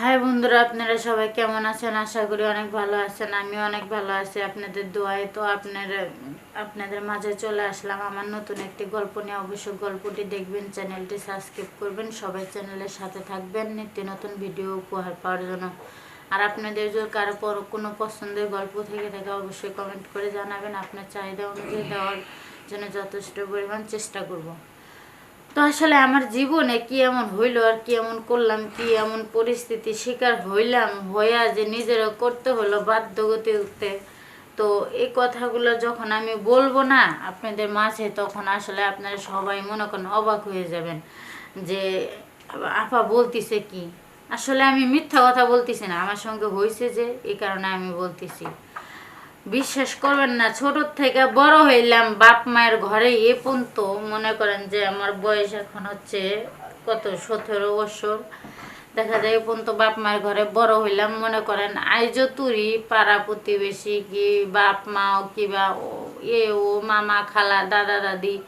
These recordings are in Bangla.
হাই বন্ধুরা, আপনারা সবাই কেমন আছেন? আশা করি অনেক ভালো আছেন আমি অনেক ভালো আছি। আপনাদের দোয়ায় তো আপনারা, আপনাদের মাঝে চলে আসলাম আমার নতুন একটি গল্প নিয়ে। অবশ্যই গল্পটি দেখবেন, চ্যানেলটি সাবস্ক্রাইব করবেন। সবাই চ্যানেলের সাথে থাকবেন, নিত্য নতুন ভিডিও উপহার পাওয়ার জন্য। আর আপনাদের যদি কারও পর কোনো পছন্দের গল্প থেকে থাকে, অবশ্যই কমেন্ট করে জানাবেন। আপনার চাহিদা অনুযায়ী দেওয়ার জন্য যথেষ্ট পরিমাণ চেষ্টা করব। তো আসলে আমার জীবনে কি এমন হইল আর কি এমন করলাম, কি এমন পরিস্থিতি শিকার হইলাম, হইয়া যে নিজেরও করতে হলো বাধ্য উঠতে তো এই কথাগুলো যখন আমি বলব না আপনাদের মাঝে, তখন আসলে আপনারা সবাই মনে করেন অবাক হয়ে যাবেন যে আপা বলতিছে কি? আসলে আমি মিথ্যা কথা বলতেছি না, আমার সঙ্গে হয়েছে যে, এই কারণে আমি বলতেছি। বিশ্বাস করবেন না, ছোট থেকে বড় হইলাম, বাপ মায়ের ঘরে এ পর্যন্ত মনে করেন যে আমার বয়স এখন হচ্ছে কত, সতেরো বছর। দেখা যায় এ পর্যন্ত বাপ মায়ের ঘরে বড় হইলাম, মনে করেন আইজ তুরি পাড়া প্রতিবেশী কি বাপ কিবা ও- এ, ও, মামা, খালা, দাদা, দাদি।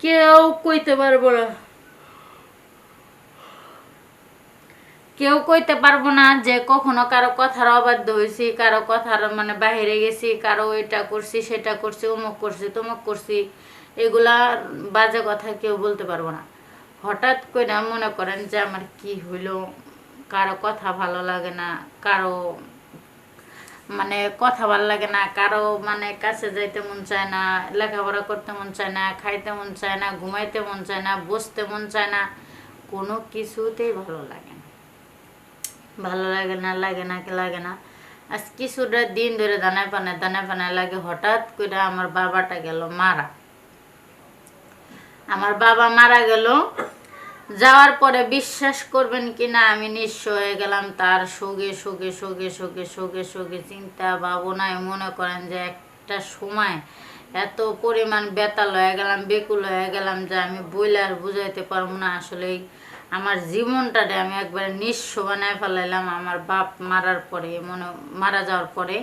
কেউ কইতে পারব না। কেউ কইতে পারব না যে কখনো কারও কথার অবাধ্য হয়েছি কারও কথার মানে বাইরে গেছি, কারও এটা করছি, সেটা করছি, অমুক করছি, তমুক করছি, এগুলা বাজে কথা কেউ বলতে পারব না। হঠাৎ করে না মনে করেন যে আমার কি হইল, কারও কথা ভালো লাগে না, কারও মানে কথা ভালো লাগে না, কারও মানে কাছে যাইতে মন চায় না, লেখাপড়া করতে মন চায় না, খাইতে মন চায় না, ঘুমাইতে মন চায় না, বসতে মন চায় না, কোনো কিছুতেই ভালো লাগে না। ভালো লাগে না লাগে না, কি লাগে না। আজ কিছুটা দিন ধরে দানায় পানে দানায় পানে লাগে, হঠাৎ করে আমার বাবাটা গেল মারা। আমার বাবা মারা গেল, যাওয়ার পরে বিশ্বাস করবেন কি না আমি নিঃস্ব হয়ে গেলাম তার শোকে শোকে শোকে শোকে শোকে শোকে চিন্তা ভাবনায় মনে করেন যে একটা সময় এত পরিমাণ বেতাল হয়ে গেলাম, বেকুল হয়ে গেলাম যে আমি বইলে আর বুঝাইতে পারব না আসলে আমার জীবনটারে আমি একবারে নিঃস্ব বানায় ফেলাইলাম। আমার বাপ মারার পরে, মনে, মারা যাওয়ার পরে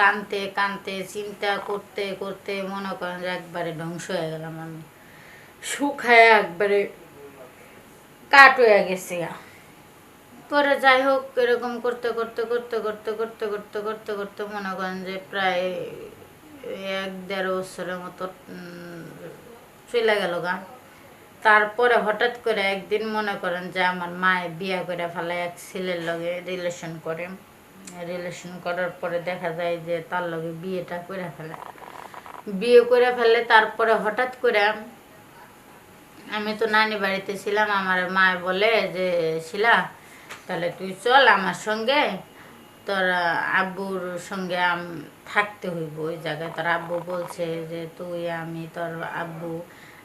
কানতে কানতে, চিন্তা করতে করতে মনে করেন যে একবারে ধ্বংস হয়ে গেলাম আমি। শুকায় একবারে কাট হয়ে গেছে পরে যাই হোক, এরকম করতে করতে করতে করতে করতে করতে করতে করতে মনে করেন যে প্রায় এক দেড় বছরের মতো চলে গেল গা। তারপরে হঠাৎ করে একদিন মনে করেন যে আমার মায়ে বিয়া করে ফেলে এক ছেলের লগে রিলেশন করে। রিলেশন করার পরে দেখা যায় যে তার লগে বিয়েটা করে ফেলে। বিয়ে করে ফেলে তারপরে হঠাৎ করে আমি তো নানি বাড়িতে ছিলাম, আমার মা বলে যে, শিলা, তাহলে তুই চল আমার সঙ্গে। তোর আব্বুর সঙ্গে থাকতে হইব ওই জায়গায়। তোর আব্বু বলছে যে, তুই, আমি, তোর আব্বু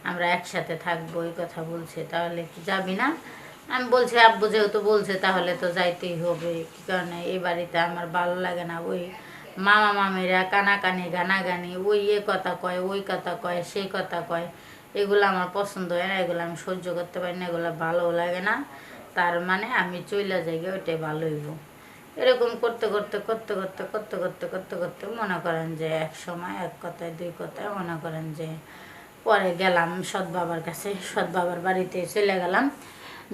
আমরা একসাথে থাকব এই কথা বলছে তাহলে কি যাবি না? আমি বলছি আব্বু যেহেতু বলছে তাহলে তো যাইতেই হবে। কি কারণে? এই বাড়িতে আমার ভালো লাগে না। ওই মামা মামিরা কানাকানি গানাগানি ওই এ কথা কয় ওই কথা কয় সেই কথা কয় এগুলো আমার পছন্দ হয় না এগুলো আমি সহ্য করতে পারি না এগুলো ভালো লাগে না। তার মানে আমি চইলা গে, ওইটাই ভালো হইব। এরকম করতে করতে করতে করতে করতে করতে করতে করতে মনে করেন যে এক সময় এক কথায় দুই কথায় মনে করেন যে পরে গেলাম সৎ বাবার কাছে, সৎ বাবার বাড়িতে চলে গেলাম।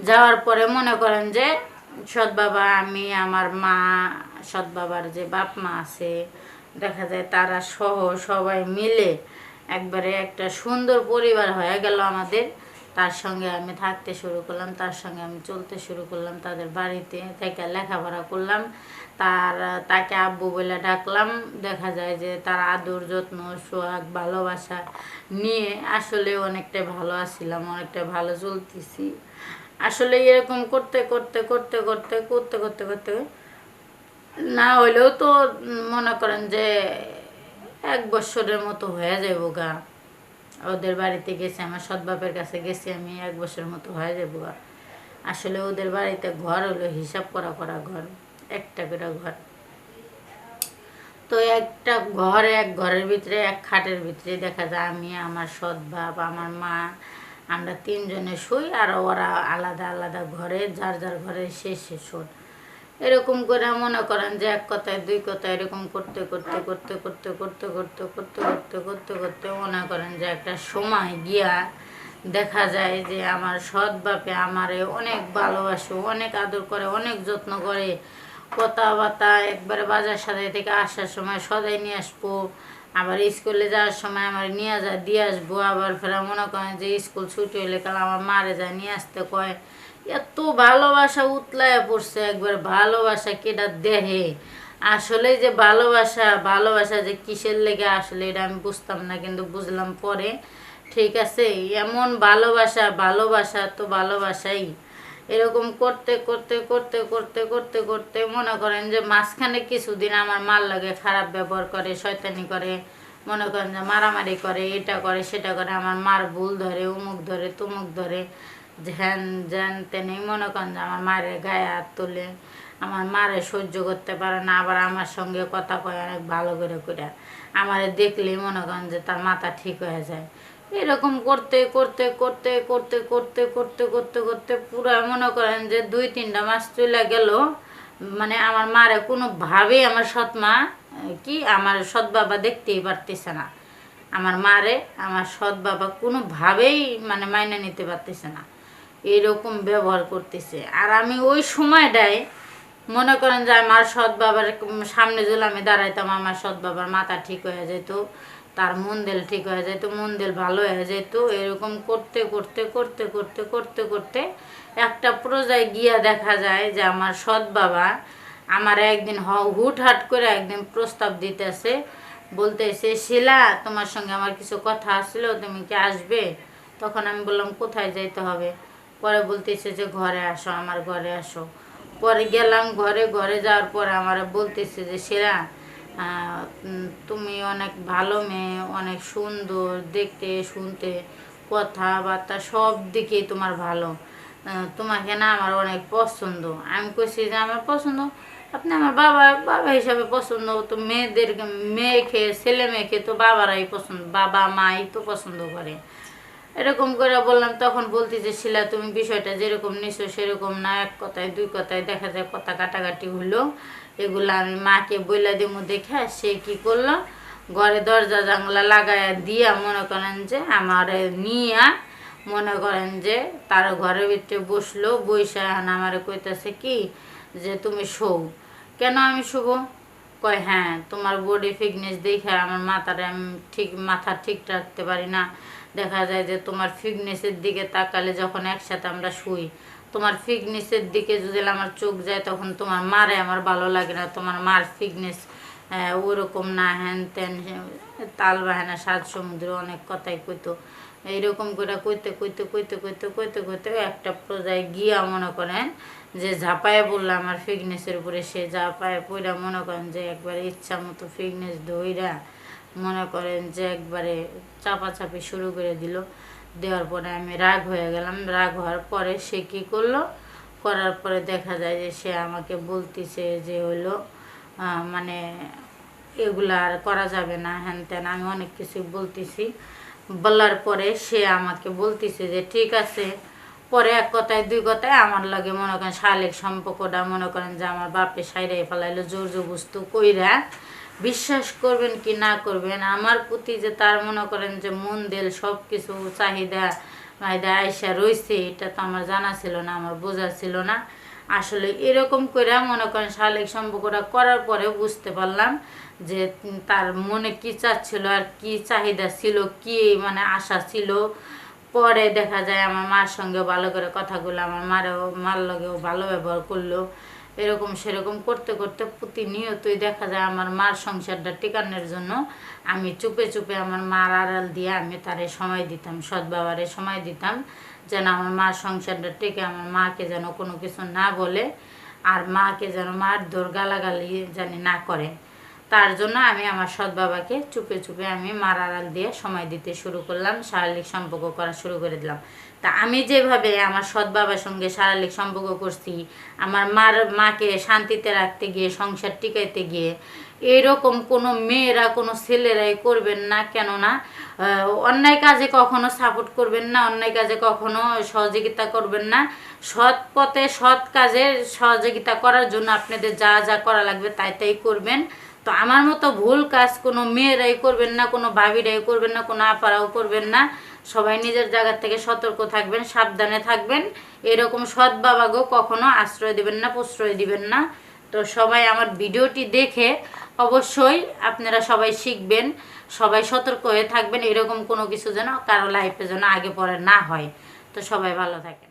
যাওয়ার পরে মনে করেন যে সৎ বাবা, আমি, আমার মা, সৎ বাবার যে বাপ মা আছে, দেখা যায় তারা সহ সবাই মিলে একবারে একটা সুন্দর পরিবার হয়ে গেল আমাদের। তার সঙ্গে আমি থাকতে শুরু করলাম, তার সঙ্গে আমি চলতে শুরু করলাম, তাদের বাড়িতে থেকে লেখাপড়া করলাম। তার, তাকে আব্বু বলে ডাকলাম। দেখা যায় যে তার আদর, যত্ন, সোহাগ, ভালোবাসা নিয়ে আসলে অনেকটা ভালো আছিলাম, অনেকটা ভালো চলতেছি। আসলে এরকম করতে করতে করতে করতে করতে করতে করতে না হইলেও তো মনে করেন যে এক বছরের মতো হয়ে যাব গা। ওদের বাড়িতে গেছি, আমার সৎ বাপের কাছে গেছি, আমি এক বছরের মতো হয়ে যাব গা। আসলে ওদের বাড়িতে ঘর হলো হিসাব করা করা ঘর। একটা করে ঘর। তো একটা ঘর, এক ঘরের ভিতরে, এক খাটের ভিতরে দেখা যায় আমি, আমার সৎ বাপ, আমার মা, আমরা তিনজনে শুই আর ওরা আলাদা আলাদা ঘরে, যার যার ঘরে সে সে শোন এরকম করে মনে করেন যে এক কথায়, দুই কথায় এরকম করতে করতে করতে করতে করতে করতে করতে করতে করতে করতে মনে করেন যে একটা সময় গিয়া দেখা যায় যে আমার সৎ বাপে আমারে অনেক ভালোবাসে, অনেক আদর করে, অনেক যত্ন করে কথাবার্তা, একবারে বাজার সাথে থেকে আসার সময় সদাই নিয়ে আসব, আবার স্কুলে যাওয়ার সময় আমার নিয়ে যা, দিয়ে আসব, আবার ফেরা মনে করেন যে স্কুল ছুটি হলে কাল আমার মারে যায় নিয়ে আসতে কয়, এত ভালোবাসা উতলায় পড়ছে, একবার ভালোবাসা কেটা দেহে, আসলে যে ভালোবাসা ভালোবাসা যে কিসের লেগে আসলে এটা আমি বুঝতাম না, কিন্তু বুঝলাম পরে, ঠিক আছে, এমন ভালোবাসা ভালোবাসা তো ভালোবাসাই। এরকম করতে করতে করতে করতে করতে করতে মনে করেন যে মাঝখানে কিছুদিন আমার মাল লাগে খারাপ ব্যবহার করে, শয়তানি করে, মনে করেন যে মারামারি করে, এটা করে, সেটা করে, আমার মার ভুল ধরে উমুক ধরে, তুমুক ধরে, ধ্যান জ্যান তেনে মনে করেন যে আমার মায়ের গায়ে হাত তোলে আমার মারে সহ্য করতে পারে না, আবার আমার সঙ্গে কথা কয় অনেক ভালো করে করে আমারে দেখলেই মনে করেন যে তার মাথা ঠিক হয়ে যায়। এরকম করতে করতে করতে করতে করতে করতে করতে করতে পুরো মনে করেন যে দুই, তিনটা মাস চলে গেল। মানে আমার মারে কোনোভাবেই আমার সৎ মা কি আমার সৎ বাবা দেখতেই পারতেছে না। আমার মারে আমার সৎ বাবা কোনোভাবেই মানে মাইনে নিতে পারতেছে না। এরকম ব্যবহার করতেছে। আর আমি ওই সময়টায় মনে করেন যে আমার সৎ বাবার সামনে যদি আমি দাঁড়াইতাম, আমার সৎ বাবার মাথা ঠিক হয়ে যেত। তার মন্দেল ঠিক হয়ে যেত মন্দেল ভালো হয়ে যেত এরকম করতে করতে করতে করতে করতে করতে একটা পর্যায়ে গিয়া দেখা যায় যে আমার সৎ বাবা আমার একদিন হুটহাট করে একদিন প্রস্তাব দিতেছে বলতেছে শিলা তোমার সঙ্গে আমার কিছু কথা আসছিল তুমি কি আসবে? তখন আমি বললাম কোথায় যাইতে হবে? পরে বলতেছে যে ঘরে আসো আমার ঘরে আসো। পরে গেলাম ঘরে ঘরে যাওয়ার পরে আমার বলতেছে যে উম, তুমি অনেক ভালো মেয়ে, অনেক সুন্দর, দেখতে, শুনতে, কথাবার্তা সব দিকেই তোমার ভালো। তোমাকে না আমার অনেক পছন্দ। আমি কইছি যে আমার পছন্দ, আপনি আমার বাবা বাবা হিসাবে পছন্দ, তো মেয়েদের, মেয়েকে, ছেলে মেয়েকে তো বাবারাই পছন্দ, বাবা মাই তো পছন্দ করে। এরকম করে বললাম, তখন বলতে যে, শিলা, তুমি বিষয়টা যেরকম নিছো সেরকম না, এক কথায়, দুই কথায় দেখা যায়, কথা কাটাকাটি হলো এগুলো আমি মাকে বইলা দিব দেখে সে কি করল? ঘরে দরজা জানলা লাগায় দিয়া মনে করেন যে আমার নিয়া মনে করেন যে তার ঘরের ভিতরে বসল বৈশা এখন আমার কইতাছে কি যে তুমি শোও। কেন আমি শুভ কয় হ্যাঁ তোমার বডি ফিটনেস দেখে আমার মাথাটা আমি ঠিক, মাথা ঠিক রাখতে পারি না। দেখা যায় যে তোমার ফিটনেসের দিকে তাকালে যখন একসাথে আমরা শুই তোমার ফিটনেসের দিকে যদি আমার চোখ যায়, তখন তোমার মারে আমার ভালো লাগে না। তোমার মার ফিটনেস ওরকম না, হ্যান ত্যান তাল বাহানা, সাত সমুদ্র অনেক কথাই কইতো। এইরকম করে কইতে কইতে কইতে কইতে কইতে কইতে একটা পর্যায়ে গিয়া মনে করেন যে ঝাঁপায় বলল আমার ফিটনেসের উপরে। সে ঝাঁপায় পইরা মনে করেন যে একবারে ইচ্ছা মতো ফিটনেস ধইরা মনে করেন যে একবারে চাপাচাপি শুরু করে দিল। দেওয়ার পরে আমি রাগ হয়ে গেলাম। রাগ হওয়ার পরে সে কি করল? করার পরে দেখা যায় যে সে আমাকে বলতেছে যে হইল মানে এগুলো আর করা যাবে না হ্যান ত্যান আমি অনেক কিছু বলতেছি। বলার পরে সে আমাকে বলতেছে যে ঠিক আছে, পরে এক কথায়, দুই কথায় আমার লাগে মনে করেন শারীরিক সম্পর্কটা মনে করেন যে আমার বাপে সাইরে ফেলাইলো জোর জবস্তু কইরা। বিশ্বাস করবেন কি না করবেন? আমার প্রতি যে তার মনে করেন যে মন, দিল সব কিছু চাহিদা মাহিদা আয়সা রয়েছে এটা তো আমার জানা ছিল না, আমার বোঝা ছিল না। আসলে এরকম করে মনে করেন শারীরিক সম্পর্কটা করার পরে বুঝতে পারলাম যে তার মনে কি চাচ্ছিল আর কি চাহিদা ছিল, কি মানে আশা ছিল। পরে দেখা যায় আমার মার সঙ্গে ভালো করে কথাগুলো, আমার মারও, মার লগেও ভালো ব্যবহার করল। এরকম সেরকম করতে করতে প্রতিনিয়তই দেখা যায় আমার মার সংসারটা টিকানোর জন্য আমি চুপে চুপে আমার মার আড়াল দিয়ে আমি তারে সময় দিতাম, সৎ বাবারে সময় দিতাম, যেন আমার মার সংসারটা টেকে, আমার মাকে যেন কোনো কিছু না বলে, আর মাকে যেন মার দোর গালাগালি জানি না করে। তার জন্য আমি আমার সৎ বাবাকে চুপে চুপে আমি মার আড়াল দিয়ে সময় দিতে শুরু করলাম, শারীরিক সম্পর্ক করা শুরু করে দিলাম। তা আমি যেভাবে আমার সৎ বাবার সঙ্গে শারীরিক সম্পর্ক করছি, আমার মার, মাকে শান্তিতে রাখতে গিয়ে, সংসার টিকাইতে গিয়ে, এরকম কোনো মেয়েরা, কোনো ছেলেরাই করবেন না, কেননা অন্যায় কাজে কখনো সাপোর্ট করবেন না, অন্যায় কাজে কখনো সহযোগিতা করবেন না। সৎ পথে সৎ কাজে সহযোগিতা করার জন্য আপনাদের যা যা করা লাগবে তাই তাই করবেন। তো আমার মতো ভুল কাজ কোনো মেয়েরাই করবেন না, কোনো ভাবিরাই করবেন না, কোনো আপারাও করবেন না। সবাই নিজের জায়গার থেকে সতর্ক থাকবেন, সাবধানে থাকবেন। এরকম সৎ বাবাকেও কখনো আশ্রয় দিবেন না, প্রশ্রয় দিবেন না। তো সবাই আমার ভিডিওটি দেখে অবশ্যই আপনারা সবাই শিখবেন, সবাই সতর্ক হয়ে থাকবেন। এরকম কোনো কিছু যেন কারও লাইফে যেন আগে পরে না হয়। তো সবাই ভালো থাকেন।